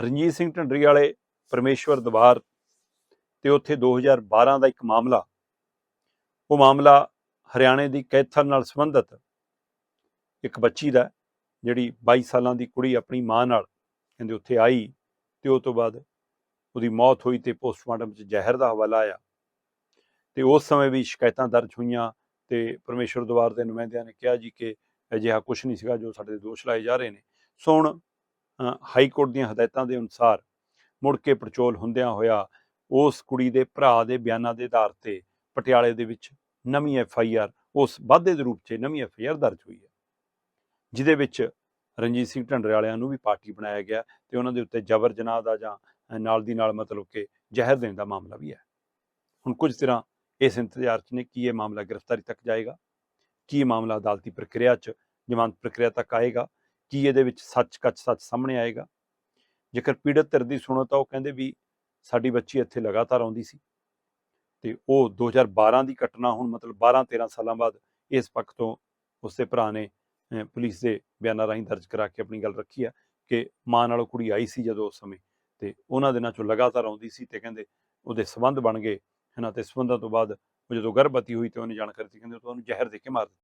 ਰਣਜੀਤ ਸਿੰਘ ਢੰਡਰੀ ਵਾਲੇ ਪਰਮੇਸ਼ਵਰ ਦਵਾਰ ਤੇ ਉੱਥੇ 2012 ਦਾ ਇੱਕ ਮਾਮਲਾ, ਉਹ ਮਾਮਲਾ ਹਰਿਆਣੇ ਦੀ ਕੈਥਲ ਨਾਲ ਸੰਬੰਧਿਤ ਇੱਕ ਬੱਚੀ ਦਾ ਜਿਹੜੀ 22 ਸਾਲਾਂ ਦੀ ਕੁੜੀ ਆਪਣੀ ਮਾਂ ਨਾਲ ਕਹਿੰਦੇ ਉੱਥੇ ਆਈ ਤੇ ਉਹ ਤੋਂ ਬਾਅਦ ਉਹਦੀ ਮੌਤ ਹੋਈ ਤੇ ਪੋਸਟਮਾਰਟਮ 'ਚ ਜ਼ਹਿਰ ਦਾ ਹਵਾਲਾ ਆਇਆ ਤੇ ਉਸ ਸਮੇਂ ਵੀ ਸ਼ਿਕਾਇਤਾਂ ਦਰਜ ਹੋਈਆਂ ਤੇ ਪਰਮੇਸ਼ਵਰ ਦਵਾਰ ਦੇ ਨੁਮਾਇੰਦਿਆਂ ਨੇ ਕਿਹਾ ਜੀ ਕਿ ਅਜਿਹਾ ਕੁਝ ਨਹੀਂ ਸੀਗਾ ਜੋ ਸਾਡੇ ਦੋਸ਼ ਲਾਏ ਜਾ ਰਹੇ ਨੇ। ਸੋ ਹੁਣ ਹਾਈ ਕੋਰਟ ਦੀਆਂ ਹਦਾਇਤਾਂ ਦੇ ਅਨੁਸਾਰ ਮੁੜ ਕੇ ਪੜਚੋਲ ਹੁੰਦਿਆਂ ਹੋਇਆ ਉਸ ਕੁੜੀ ਦੇ ਭਰਾ ਦੇ ਬਿਆਨਾਂ ਦੇ ਆਧਾਰ ਤੇ ਪਟਿਆਲੇ ਦੇ ਵਿੱਚ ਨਵੀਂ ਐਫ ਆਈ ਆਰ, ਉਸ ਵਾਧੇ ਦੇ ਰੂਪ 'ਚ ਨਵੀਂ ਐਫ ਆਈ ਆਰ ਦਰਜ ਹੋਈ ਹੈ। ਜਿਹਦੇ ਵਿੱਚ ਰਣਜੀਤ ਸਿੰਘ ਢੰਡਰੇ ਵਾਲਿਆਂ ਨੂੰ ਵੀ ਪਾਰਟੀ ਬਣਾਇਆ ਗਿਆ ਤੇ ਉਹਨਾਂ ਦੇ ਉੱਤੇ ਜ਼ਬਰ ਜਨਾਹ ਦਾ ਜਾਂ ਨਾਲ ਦੀ ਨਾਲ ਮਤਲਬ ਕਿ ਜ਼ਹਿਰ ਦੇਣ ਦਾ ਮਾਮਲਾ ਵੀ ਹੈ। ਹੁਣ ਕੁਝ ਤਰ੍ਹਾਂ ਇਸ ਇੰਤਜ਼ਾਰ 'ਚ ਨੇ, ਕੀ ਇਹ ਮਾਮਲਾ ਗ੍ਰਿਫਤਾਰੀ ਤੱਕ ਜਾਏਗਾ? ਕੀ ਇਹ ਮਾਮਲਾ ਅਦਾਲਤੀ ਪ੍ਰਕਿਰਿਆ 'ਚ ਜ਼ਮਾਨਤ ਪ੍ਰਕਿਰਿਆ ਤੱਕ ਆਏਗਾ? ਕੀ ਇਹਦੇ ਵਿੱਚ ਸੱਚ ਕੱਚ ਸੱਚ ਸਾਹਮਣੇ ਆਏਗਾ? ਜੇਕਰ ਪੀੜਤ ਧਿਰ ਦੀ ਸੁਣੋ ਤਾਂ ਉਹ ਕਹਿੰਦੇ ਵੀ ਸਾਡੀ ਬੱਚੀ ਇੱਥੇ ਲਗਾਤਾਰ ਆਉਂਦੀ ਸੀ। ਤੇ ਉਹ 2012 ਦੀ ਘਟਨਾ ਹੁਣ ਮਤਲਬ 12 13 ਸਾਲਾਂ ਬਾਅਦ ਇਸ ਪੱਖ ਤੋਂ ਉਸਦੇ ਭਰਾ ਨੇ ਪੁਲਿਸ ਦੇ ਬਿਆਨਾਂ ਰਾਹੀਂ ਦਰਜ ਕਰਾ ਕੇ ਆਪਣੀ ਗੱਲ ਰੱਖੀ ਆ ਕਿ ਮਾਂ ਨਾਲੋਂ ਕੁੜੀ ਆਈ ਸੀ ਜਦੋਂ ਉਸ ਸਮੇਂ। ਤੇ ਉਹਨਾਂ ਦਿਨਾਂ ਚੋਂ ਲਗਾਤਾਰ ਆਉਂਦੀ ਸੀ ਤੇ ਕਹਿੰਦੇ ਉਹਦੇ ਸਬੰਧ ਬਣ ਗਏ। ਹਨਾ ਤੇ ਸਬੰਧਾਂ ਤੋਂ ਬਾਅਦ ਉਹ ਜਦੋਂ ਗਰਭਵਤੀ ਹੋਈ ਤੇ ਉਹਨੇ ਜਾਣਕਾਰੀ ਦਿੱਤੀ, ਕਹਿੰਦੇ ਉਹ ਉਹਨੂੰ ਜ਼ਹਿਰ ਦੇ ਕੇ ਮਾਰ ਦਿੱਤਾ।